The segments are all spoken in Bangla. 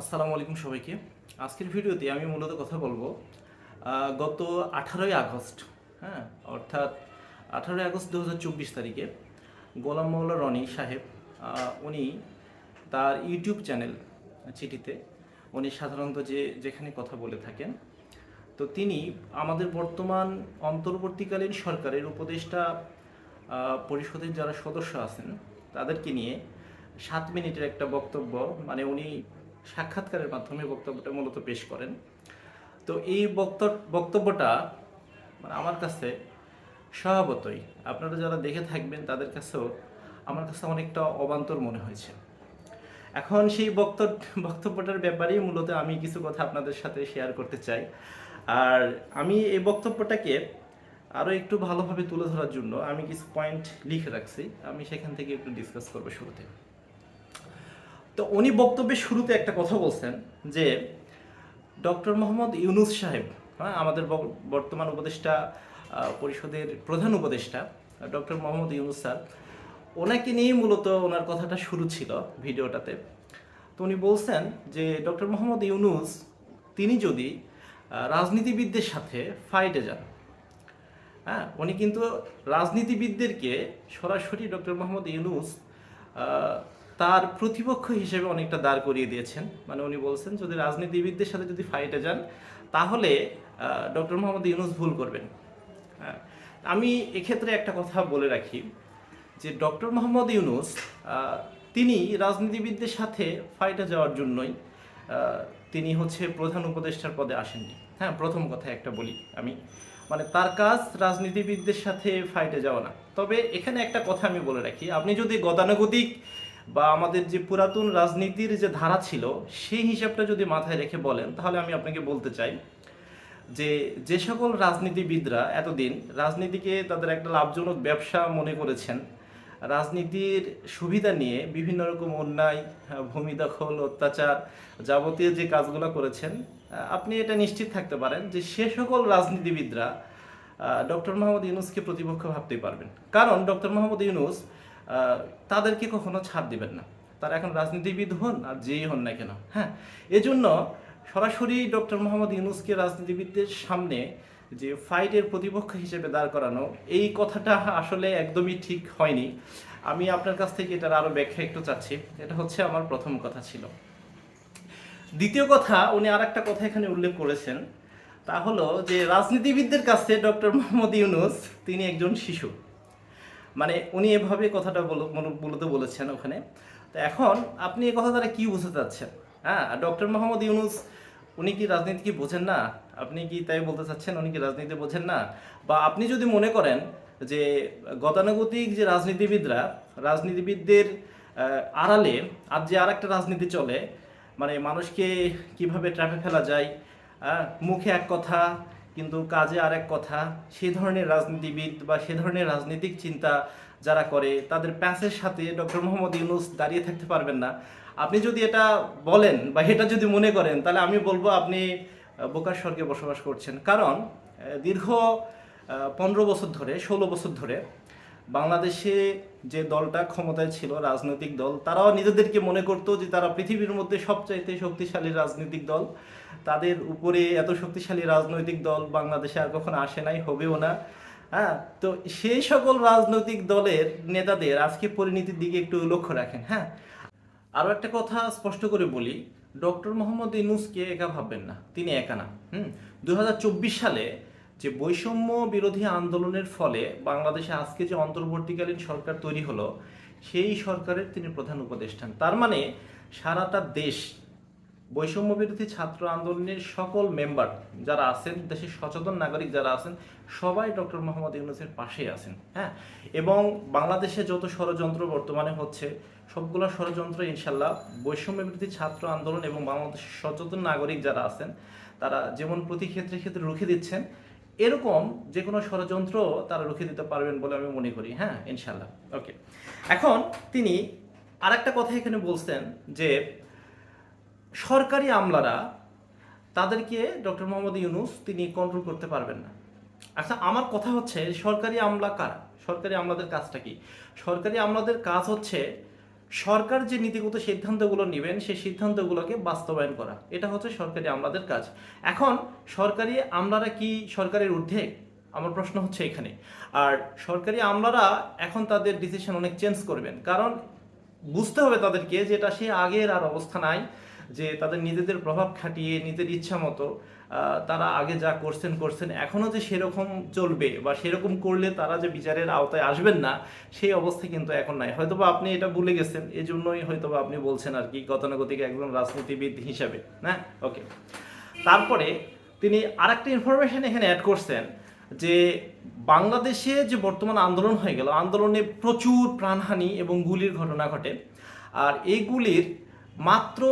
আসসালামু আলাইকুম সবাইকে। আজকের ভিডিওতে আমি মূলত কথা বলব গত আঠারোই আগস্ট হ্যাঁ অর্থাৎ আঠারোই আগস্ট দু হাজার চব্বিশ তারিখে গোলাম মৌলা রনি সাহেব উনি তার ইউটিউব চ্যানেল চিঠিতে উনি সাধারণত যে যেখানে কথা বলে থাকেন, তো তিনি আমাদের বর্তমান অন্তর্বর্তীকালীন সরকারের উপদেষ্টা পরিষদের যারা সদস্য আছেন, তাদেরকে নিয়ে সাত মিনিটের একটা বক্তব্য মানে উনি সাক্ষাৎকারের মাধ্যমে বক্তব্যটা মূলত পেশ করেন। তো এই বক্তব্য বক্তব্যটা মানে আমার কাছে স্বভাবতই, আপনারা যারা দেখে থাকবেন তাদের কাছেও আমার কাছে অনেকটা অবান্তর মনে হয়েছে। এখন সেই বক্তব্য বক্তব্যটার ব্যাপারেই মূলত আমি কিছু কথা আপনাদের সাথে শেয়ার করতে চাই। আর আমি এই বক্তব্যটাকে আরও একটু ভালোভাবে তুলে ধরার জন্য আমি কিছু পয়েন্ট লিখে রাখছি। আমি সেখান থেকে একটু ডিসকাস করব শুরুতে। তো উনি বক্তব্যের শুরুতে একটা কথা বলছেন যে, ডক্টর মোহাম্মদ ইউনুস সাহেব হ্যাঁ আমাদের বর্তমান উপদেষ্টা পরিষদের প্রধান উপদেষ্টা, ডক্টর মোহাম্মদ ইউনুস স্যার, ওনাকে নিয়েই মূলত ওনার কথাটা শুরু ছিল ভিডিওটাতে। তো উনি বলছেন যে, ডক্টর মোহাম্মদ ইউনুস, তিনি যদি রাজনীতিবিদদের সাথে ফাইটে যান হ্যাঁ উনি কিন্তু রাজনীতিবিদদেরকে সরাসরি ডক্টর মোহাম্মদ ইউনুস তার প্রতিপক্ষ হিসেবে অনেকটা দাঁড় করিয়ে দিয়েছেন। মানে উনি বলছেন, যদি রাজনীতিবিদদের সাথে যদি ফাইটে যান, তাহলে ডক্টর মোহাম্মদ ইউনুস ভুল করবেন। হ্যাঁ আমি এক্ষেত্রে একটা কথা বলে রাখি, যে ডক্টর মোহাম্মদ ইউনুস তিনি রাজনীতিবিদদের সাথে ফাইটে যাওয়ার জন্যই তিনি হচ্ছে প্রধান উপদেষ্টার পদে আসেননি। হ্যাঁ প্রথম কথা একটা বলি আমি। মানে তার কাজ রাজনীতিবিদদের সাথে ফাইটে যাওয়া না। তবে এখানে একটা কথা আমি বলে রাখি। আপনি যদি গতানুগতিক বা আমাদের যে পুরাতন রাজনীতির যে ধারা ছিল, সেই হিসাবটা যদি মাথায় রেখে বলেন, তাহলে আমি আপনাকে বলতে চাই যে যে সকল রাজনীতিবিদরা এতদিন রাজনীতিকে তাদের একটা লাভজনক ব্যবসা মনে করেছেন। রাজনীতির সুবিধা নিয়ে বিভিন্ন রকম অন্যায়, ভূমি দখল, অত্যাচার যাবতীয় যে কাজগুলো করেছেন, আপনি এটা নিশ্চিত থাকতে পারেন যে সে সকল রাজনীতিবিদরা ডক্টর মোহাম্মদ ইউনুসকে প্রতিপক্ষ ভাবতেই পারবেন। কারণ ডক্টর মোহাম্মদ ইউনুস তাদেরকে কখনো ছাড় দিবেন না। তারা এখন রাজনীতিবিদ হন আর যেই হন না কেন হ্যাঁ? এজন্য সরাসরি ডক্টর মোহাম্মদ ইউনুসকে রাজনীতিবিদদের সামনে যে ফাইটের প্রতিপক্ষ হিসেবে দাঁড় করানো, এই কথাটা আসলে একদমই ঠিক হয়নি। আমি আপনার কাছ থেকে এটার আরও ব্যাখ্যা একটু চাচ্ছি। এটা হচ্ছে আমার প্রথম কথা ছিল। দ্বিতীয় কথা, উনি আর একটা কথা এখানে উল্লেখ করেছেন। তা হলো যে, রাজনীতিবিদদের কাছে ডক্টর মোহাম্মদ ইউনুস, তিনি একজন শিশু। মানে উনি এভাবে কথাটা মূলত বলেছেন ওখানে। তো এখন আপনি এ কথা দ্বারা কি বুঝতে চাচ্ছেন? হ্যাঁ ডক্টর মোহাম্মদ ইউনুস, উনি কি রাজনীতি কি বোঝেন না? আপনি কি তাই বলতে চাচ্ছেন? উনি কি রাজনীতি বোঝেন না? বা আপনি যদি মনে করেন যে গতানুগতিক যে রাজনীতিবিদরা, রাজনীতিবিদদের আড়ালে আর যে আর একটা রাজনীতি চলে মানে মানুষকে কীভাবে ট্র্যাপে ফেলা যায় মুখে এক কথা কিন্তু কাজে আর এক কথা, সে ধরনের রাজনীতিবিদ বা সে ধরনের রাজনৈতিক চিন্তা যারা করে, তাদের প্যাসের সাথে ডক্টর মোহাম্মদ ইউনুস দাঁড়িয়ে থাকতে পারবেন না। আপনি যদি এটা বলেন বা এটা যদি মনে করেন, তাহলে আমি বলব আপনি বোকার স্বর্গে বসবাস করছেন। কারণ দীর্ঘ পনেরো বছর ধরে, ষোলো বছর ধরে বাংলাদেশে যে দলটা ক্ষমতায় ছিল, রাজনৈতিক দল, তারাও নিজেদেরকে মনে করতো যে তারা পৃথিবীর মধ্যে সবচাইতে শক্তিশালী রাজনৈতিক দল। তাদের উপরে এত শক্তিশালী রাজনৈতিক দল বাংলাদেশে আর কখনো আসে নাই, হবেও না। হ্যাঁ তো সেই সকল রাজনৈতিক দলের নেতাদের আজকে পরিণতির দিকে একটু লক্ষ্য রাখেন হ্যাঁ? আরও একটা কথা স্পষ্ট করে বলি, ডক্টর মোহাম্মদ ইউনুসকে একা ভাববেন না, তিনি একা না। হুম দু হাজার চব্বিশ সালে যে বৈষম্য বিরোধী আন্দোলনের ফলে বাংলাদেশে আজকে যে অন্তর্বর্তীকালীন সরকার তৈরি হলো, সেই সরকারের তিনি প্রধান উপদেষ্টান তার মানে সারাটা দেশ বৈষম্য বিরোধী ছাত্র আন্দোলনের সকল মেম্বার যারা আছেন, দেশের সচেতন নাগরিক যারা আছেন, সবাই ডক্টর মোহাম্মদ ইউনুসের পাশেই আছেন হ্যাঁ? এবং বাংলাদেশে যত ষড়যন্ত্র বর্তমানে হচ্ছে, সবগুলো ষড়যন্ত্র ইনশাল্লাহ বৈষম্য বিরোধী ছাত্র আন্দোলন এবং বাংলাদেশের সচেতন নাগরিক যারা আছেন, তারা যেমন প্রতি ক্ষেত্রে ক্ষেত্রে রুখে দিচ্ছেন এরকম যে কোনো ষড়যন্ত্র তারা রুখে দিতে পারবেন বলে আমি মনে করি। হ্যাঁ ইনশাল্লাহ ওকে। এখন তিনি আরেকটা কথা এখানে বলছেন যে সরকারি আমলারা তাদেরকে ডক্টর মোহাম্মদ ইউনুস তিনি কন্ট্রোল করতে পারবেন না। আচ্ছা আমার কথা হচ্ছে সরকারি আমলা কার? সরকারি আমলাদের কাজটা কি? সরকারি আমলাদের কাজ হচ্ছে সরকার যে নীতিগত সিদ্ধান্তগুলো নেবেন, সেই সিদ্ধান্তগুলোকে বাস্তবায়ন করা। এটা হচ্ছে সরকারি আমলাদের কাজ। এখন সরকারি আমলারা কি সরকারের ঊর্ধ্বে? আমার প্রশ্ন হচ্ছে এখানে। আর সরকারি আমলারা এখন তাদের ডিসিশন অনেক চেঞ্জ করবেন। কারণ বুঝতে হবে তাদেরকে যে এটা সে আগের আর অবস্থা নাই, যে তাদের নিজেদের প্রভাব খাটিয়ে নিজের ইচ্ছা মতো তারা আগে যা করছেন করছেন এখনও যে সেরকম চলবে বা সেরকম করলে তারা যে বিচারের আওতায় আসবেন না, সেই অবস্থা কিন্তু এখন নাই। হয়তোবা আপনি এটা ভুলে গেছেন এই জন্যই হয়তোবা আপনি বলছেন আর কি, গতানুগতিক একজন রাজনীতিবিদ হিসাবে হ্যাঁ? ওকে তারপরে তিনি আরেকটা ইনফরমেশন এখানে অ্যাড করছেন যে বাংলাদেশে যে বর্তমান আন্দোলন হয়ে গেল, আন্দোলনে প্রচুর প্রাণহানি এবং গুলির ঘটনা ঘটে। আর এই গুলির মাত্র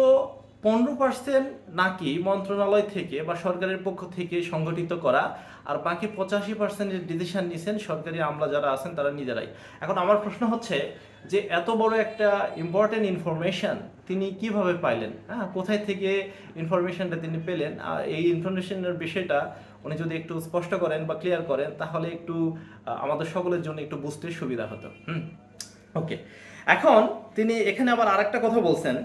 পনেরো পার্সেন্ট নাকি মন্ত্রণালয় থেকে বা সরকারের পক্ষ থেকে সংগঠিত করা আর বাকি পঁচাশি পার্সেন্টের ডিসিশন নিছেন সরকারি আমলা যারা আছেন তারা নিজেরাই। এখন আমার প্রশ্ন হচ্ছে যে এত বড় একটা ইম্পর্টেন্ট ইনফরমেশন তিনি কীভাবে পাইলেন? হ্যাঁ কোথায় থেকে ইনফরমেশনটা তিনি পেলেন? আর এই ইনফরমেশনের বিষয়টা উনি যদি একটু স্পষ্ট করেন বা ক্লিয়ার করেন, তাহলে একটু আমাদের সকলের জন্য একটু বুঝতে সুবিধা হতো। হুম? ওকে এখন তিনি এখানে আবার আরেকটা কথা বলছেন।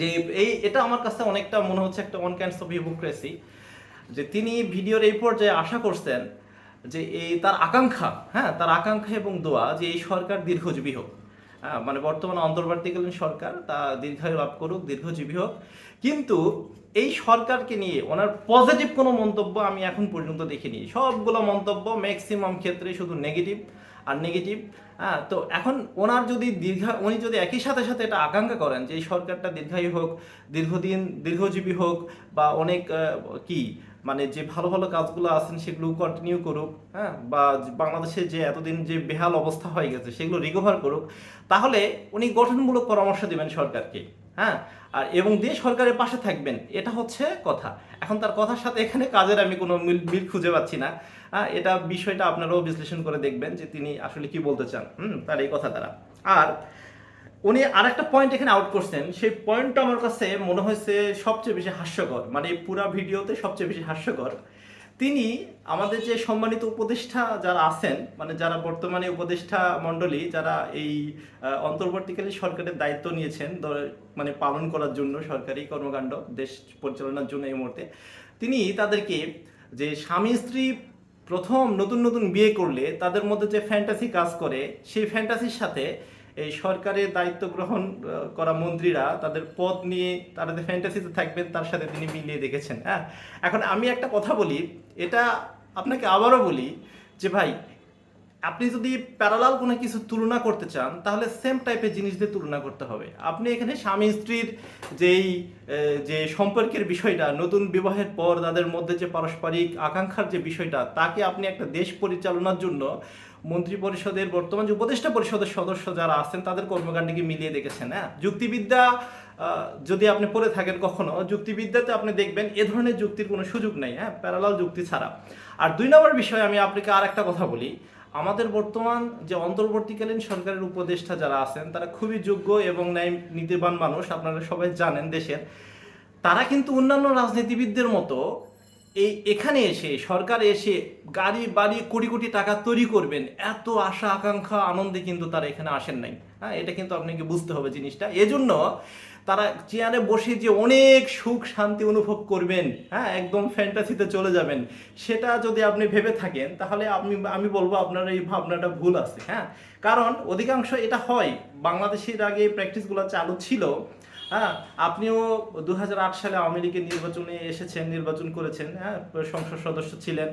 যে এই, এটা আমার কাছে অনেকটা মনে হচ্ছে একটা ওয়ান অফ হিপোক্রেসি যে তিনি ভিডিওর এই পর্যায়ে আশা করছেন যে এই তার আকাঙ্ক্ষা হ্যাঁ তার আকাঙ্ক্ষা এবং দোয়া যে এই সরকার দীর্ঘজীবী হোক। হ্যাঁ মানে বর্তমানে অন্তর্বর্তীকালীন সরকার, তা দীর্ঘায়ু লাভ করুক, দীর্ঘজীবী হোক। কিন্তু এই সরকারকে নিয়ে ওনার পজিটিভ কোনো মন্তব্য আমি এখন পর্যন্ত দেখিনি। সবগুলো মন্তব্য ম্যাক্সিমাম ক্ষেত্রে শুধু নেগেটিভ আর নেগেটিভ হ্যাঁ তো এখন ওনার যদি দীর্ঘা, উনি যদি একই সাথে সাথে এটা আকাঙ্ক্ষা করেন যে এই সরকারটা দীর্ঘায়ু হোক, দীর্ঘদিন, দীর্ঘজীবী হোক বা অনেক কি মানে যে ভালো ভালো কাজগুলো আছেন সেগুলো কন্টিনিউ করুক হ্যাঁ বা বাংলাদেশে যে এতদিন যে বেহাল অবস্থা হয়ে গেছে সেগুলো রিকভার করুক, তাহলে উনি গঠনমূলক পরামর্শ দেবেন সরকারকে। হ্যাঁ? আর এবং দিয়ে সরকারের পাশে থাকবেন, এটা হচ্ছে কথা। এখন তার কথার সাথে এখানে কাজের আমি কোনো মিল মিল খুঁজে পাচ্ছি না। হ্যাঁ এটা বিষয়টা আপনারাও বিশ্লেষণ করে দেখবেন যে তিনি আসলে কি বলতে চান। হুম, তার এই কথা দ্বারা। আর উনি আর একটা পয়েন্ট এখানে আউট করছেন। সেই পয়েন্টটা আমার কাছে মনে হয়েছে সবচেয়ে বেশি হাস্যকর। মানে পুরা ভিডিওতে সবচেয়ে বেশি হাস্যকর। তিনি আমাদের যে সম্মানিত উপদেষ্টা যারা আছেন মানে যারা বর্তমানে উপদেষ্টা মণ্ডলী, যারা এই অন্তর্বর্তীকালীন সরকারের দায়িত্ব নিয়েছেন মানে পালন করার জন্য সরকারি কর্মকাণ্ড, দেশ পরিচালনার জন্য এই মুহূর্তে, তিনি তাদেরকে যে স্বামী স্ত্রী প্রথম নতুন নতুন বিয়ে করলে তাদের মধ্যে যে ফ্যান্টাসি কাজ করে, সেই ফ্যান্টাসির সাথে এই সরকারের দায়িত্ব গ্রহণ করা মন্ত্রীরা তাদের পদ নিয়ে তারা যে ফ্যান্টাসিতে থাকবেন, তার সাথে তিনি মিলিয়ে দেখেছেন হ্যাঁ? এখন আমি একটা কথা বলি এটা আপনাকে আবারও বলি যে ভাই, আপনি যদি প্যারালাল কোনো কিছু তুলনা করতে চান, তাহলে সেম টাইপের জিনিস দিয়ে তুলনা করতে হবে। আপনি এখানে স্বামী স্ত্রীর যেই যে সম্পর্কের বিষয়টা, নতুন বিবাহের পর তাদের মধ্যে যে পারস্পরিক আকাঙ্ক্ষার যে বিষয়টা, তাকে আপনি একটা দেশ পরিচালনার জন্য মন্ত্রী পরিষদের, বর্তমান যে উপদেষ্টা পরিষদের সদস্য যারা আছেন, তাদের কর্মকাণ্ডকে মিলিয়ে দেখেছেন হ্যাঁ? যুক্তিবিদ্যা যদি আপনি পড়ে থাকেন কখনো, যুক্তিবিদ্যাতে আপনি দেখবেন এ ধরনের যুক্তির কোনো সুযোগ নেই হ্যাঁ প্যারালাল যুক্তি ছাড়া। আর দুই নম্বর বিষয়ে আমি আপনাকে আর একটা কথা বলি। আমাদের বর্তমান যে অন্তর্বর্তীকালীন সরকারের উপদেষ্টা যারা আছেন, তারা খুবই যোগ্য এবং ন্যায় নীতিবান মানুষ, আপনারা সবাই জানেন দেশের। তারা কিন্তু অন্যান্য রাজনীতিবিদদের মতো এই এখানে এসে, সরকার এসে গাড়ি, বাড়ি কোটি কোটি টাকা তৈরি করবেন, এত আশা, আকাঙ্ক্ষা, আনন্দে কিন্তু তারা এখানে আসেন নাই। হ্যাঁ এটা কিন্তু আপনাকে বুঝতে হবে জিনিসটা। এজন্য তারা চেয়ারে বসে যে অনেক সুখ, শান্তি অনুভব করবেন হ্যাঁ একদম ফ্যান্টাসিতে চলে যাবেন, সেটা যদি আপনি ভেবে থাকেন, তাহলে আপনি আমি বলব আপনার এই ভাবনাটা ভুল আছে হ্যাঁ। কারণ অধিকাংশ এটা হয়, বাংলাদেশের আগে প্র্যাকটিসগুলো চালু ছিল হ্যাঁ আপনিও দু হাজার আট সালে আওয়ামী নির্বাচনে এসেছেন, নির্বাচন করেছেন হ্যাঁ সংসদ সদস্য ছিলেন।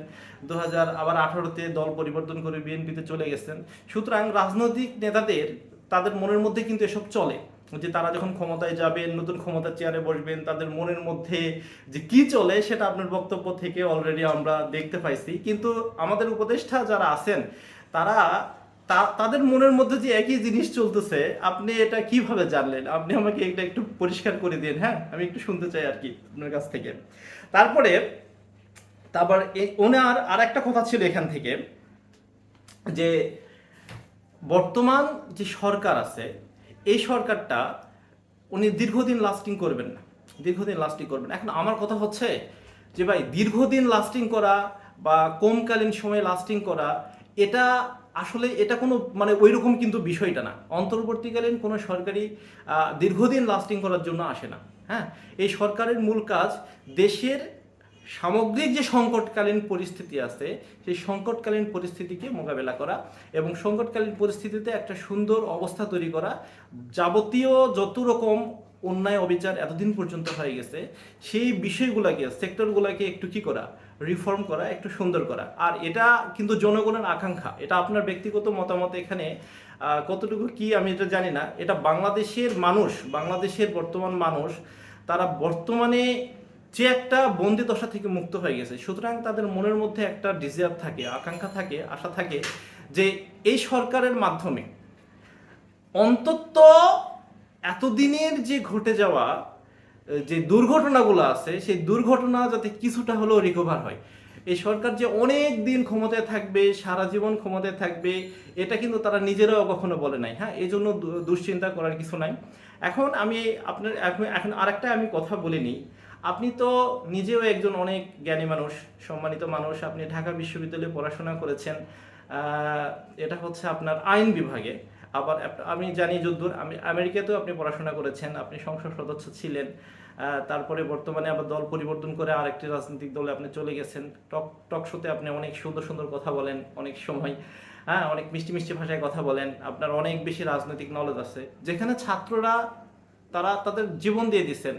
দু হাজার আবার আঠারোতে দল পরিবর্তন করে বিএনপিতে চলে গেছেন। সুতরাং রাজনৈতিক নেতাদের, তাদের মনের মধ্যে কিন্তু এসব চলে। যে তারা যখন ক্ষমতায় যাবেন, নতুন ক্ষমতার চেয়ারে বসবেন, তাদের মনের মধ্যে যে কি চলে সেটা আপনার বক্তব্য থেকে অলরেডি আমরা দেখতে পাইছি। কিন্তু আমাদের উপদেষ্টা যারা আছেন, তারা তাদের মনের মধ্যে যে একই জিনিস চলতেছে, আপনি এটা কীভাবে জানলেন? আপনি আমাকে এটা একটু পরিষ্কার করে দিন হ্যাঁ? আমি একটু শুনতে চাই আর কি আপনার কাছ থেকে। তারপরে, তারপর ওনার আর একটা কথা ছিল এখান থেকে, যে বর্তমান যে সরকার আছে, এই সরকারটা উনি দীর্ঘদিন লাস্টিং করবেন না, দীর্ঘদিন লাস্টিং করবেন এখন আমার কথা হচ্ছে যে ভাই, দীর্ঘদিন লাস্টিং করা বা কমকালীন সময়ে লাস্টিং করা, এটা আসলে এটা কোনো মানে ওই রকম কিন্তু বিষয়টা না। অন্তর্বর্তীকালীন কোনো সরকারি দীর্ঘদিন লাস্টিং করার জন্য আসে না। হ্যাঁ? এই সরকারের মূল কাজ দেশের সামগ্রিক যে সংকটকালীন পরিস্থিতি আছে, সেই সংকটকালীন পরিস্থিতিকে মোকাবেলা করা এবং সংকটকালীন পরিস্থিতিতে একটা সুন্দর অবস্থা তৈরি করা যাবতীয় যত রকম অন্যায় অবিচার এতদিন পর্যন্ত হয়ে গেছে, সেই বিষয়গুলোকে সেক্টরগুলোকে একটু কি করা? রিফর্ম করা, একটু সুন্দর করা। আর এটা কিন্তু জনগণের আকাঙ্ক্ষা। এটা আপনার ব্যক্তিগত মতামত এখানে কতটুকু কি আমি এটা জানি না। এটা বাংলাদেশের মানুষ, বাংলাদেশের বর্তমান মানুষ, তারা বর্তমানে যে একটা বন্দি দশা থেকে মুক্ত হয়ে গেছে। সুতরাং তাদের মনের মধ্যে একটা ডিজায়ার থাকে, আকাঙ্ক্ষা থাকে, আশা থাকে যে এই সরকারের মাধ্যমে অন্তত এতদিনের যে ঘটে যাওয়া যে দুর্ঘটনাগুলো আছে, সেই দুর্ঘটনা যাতে কিছুটা হলেও রিকভার হয়। এই সরকার যে অনেক দিন ক্ষমতায় থাকবে, সারা জীবন ক্ষমতায় থাকবে, এটা কিন্তু তারা নিজেরাও কখনো বলে নাই। হ্যাঁ এই জন্য দুশ্চিন্তা করার কিছু নাই। এখন আমি আপনার, এখন এখন আরেকটা আমি কথা বলিনি আপনি তো নিজেও একজন অনেক জ্ঞানী মানুষ, সম্মানিত মানুষ। আপনি ঢাকা বিশ্ববিদ্যালয়ে পড়াশোনা করেছেন। এটা হচ্ছে আপনার আইন বিভাগে। আবার আমি জানি যদ্দূর, আমি, আমেরিকাতেও আপনি পড়াশোনা করেছেন, আপনি সংসদ সদস্য ছিলেন তারপরে বর্তমানে আবার দল পরিবর্তন করে আরেকটি রাজনৈতিক দলে আপনি চলে গেছেন। টক টক শোতে আপনি অনেক সুন্দর সুন্দর কথা বলেন, অনেক সময় হ্যাঁ অনেক মিষ্টি মিষ্টি ভাষায় কথা বলেন, আপনার অনেক বেশি রাজনৈতিক নলেজ আছে। যেখানে ছাত্ররা তারা তাদের জীবন দিয়ে দিচ্ছেন।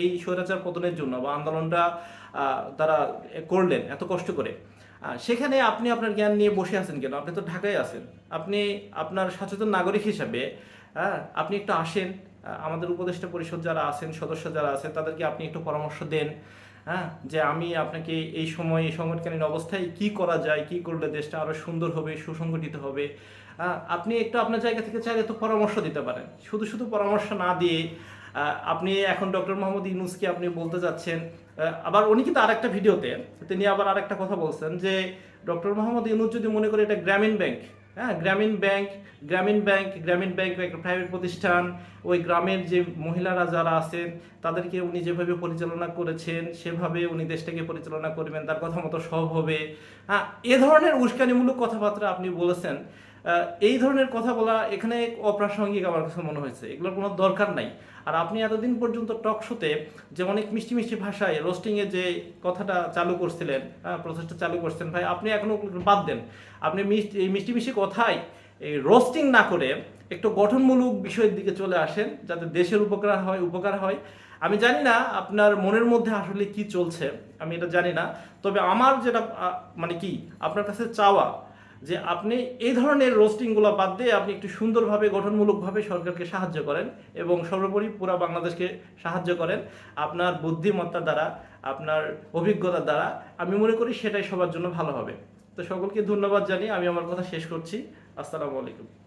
এই স্বৈরাচার পতনের জন্য বা আন্দোলনটা তারা করলেন এত কষ্ট করে। সেখানে আপনি আপনার জ্ঞান নিয়ে বসে আছেন কেন? আপনি তো ঢাকায় আছেন। আপনি আপনার সচেতন নাগরিক হিসাবে হ্যাঁ আপনি একটু আসেন। আমাদের উপদেষ্টা পরিষদ যারা আছেন, সদস্য যারা আছেন, তাদেরকে আপনি একটু পরামর্শ দেন হ্যাঁ যে আমি আপনাকে এই সময়, এই সংকটকালীন অবস্থায় কি করা যায়, কি করলে দেশটা আরও সুন্দর হবে, সুসংগঠিত হবে? আপনি একটু আপনার জায়গা থেকে চাইলে তো পরামর্শ দিতে পারেন। শুধু শুধু পরামর্শ না দিয়ে আপনি এখন ডক্টর মোহাম্মদ ইউনুসকে আপনি বলতে যাচ্ছেন আবার উনি কিন্তু আরেকটা ভিডিওতে, তিনি আবার আরেকটা কথা বলছেন যে ডক্টর মোহাম্মদ ইউনুস যদি মনে করে এটা গ্রামীণ ব্যাংক হ্যাঁ গ্রামীণ ব্যাংক গ্রামীণ ব্যাংক গ্রামীণ ব্যাংক একটা প্রাইভেট প্রতিষ্ঠান, ওই গ্রামের যে মহিলারা যারা আছেন, তাদেরকে উনি যেভাবে পরিচালনা করেছেন, সেভাবে উনি দেশটাকে পরিচালনা করবেন, তার কথা মতো সব হবে। হ্যাঁ এ ধরনের উস্কানিমূলক কথাবার্তা আপনি বলেছেন এই ধরনের কথা বলা এখানে অপ্রাসঙ্গিক আমার কাছে মনে হয়েছে। এগুলোর কোনো দরকার নাই। আর আপনি এতদিন পর্যন্ত টক শোতে যে অনেক মিষ্টি মিষ্টি ভাষায় রোস্টিংয়ে যে কথাটা চালু করছিলেন হ্যাঁ প্রসেসটা চালু করছেন ভাই, আপনি এখনও বাদ দেন। আপনি মিষ্টি, এই মিষ্টি মিষ্টি কথাই এই রোস্টিং না করে একটু গঠনমূলক বিষয়ের দিকে চলে আসেন, যাতে দেশের উপকার হয় উপকার হয়। আমি জানি না আপনার মনের মধ্যে আসলে কি চলছে, আমি এটা জানি না। তবে আমার যেটা মানে কি, আপনার কাছে চাওয়া যে আপনি এই ধরনের রোস্টিংগুলো বাদ দিয়ে আপনি একটু সুন্দরভাবে, গঠনমূলকভাবে সরকারকে সাহায্য করেন এবং সর্বোপরি পুরা বাংলাদেশকে সাহায্য করেন। আপনার বুদ্ধিমত্তা দ্বারা, আপনার অভিজ্ঞতা দ্বারা আমি মনে করি সেটাই সবার জন্য ভালো হবে। তো সকলকে ধন্যবাদ জানিয়ে আমি আমার কথা শেষ করছি। আসসালামু আলাইকুম।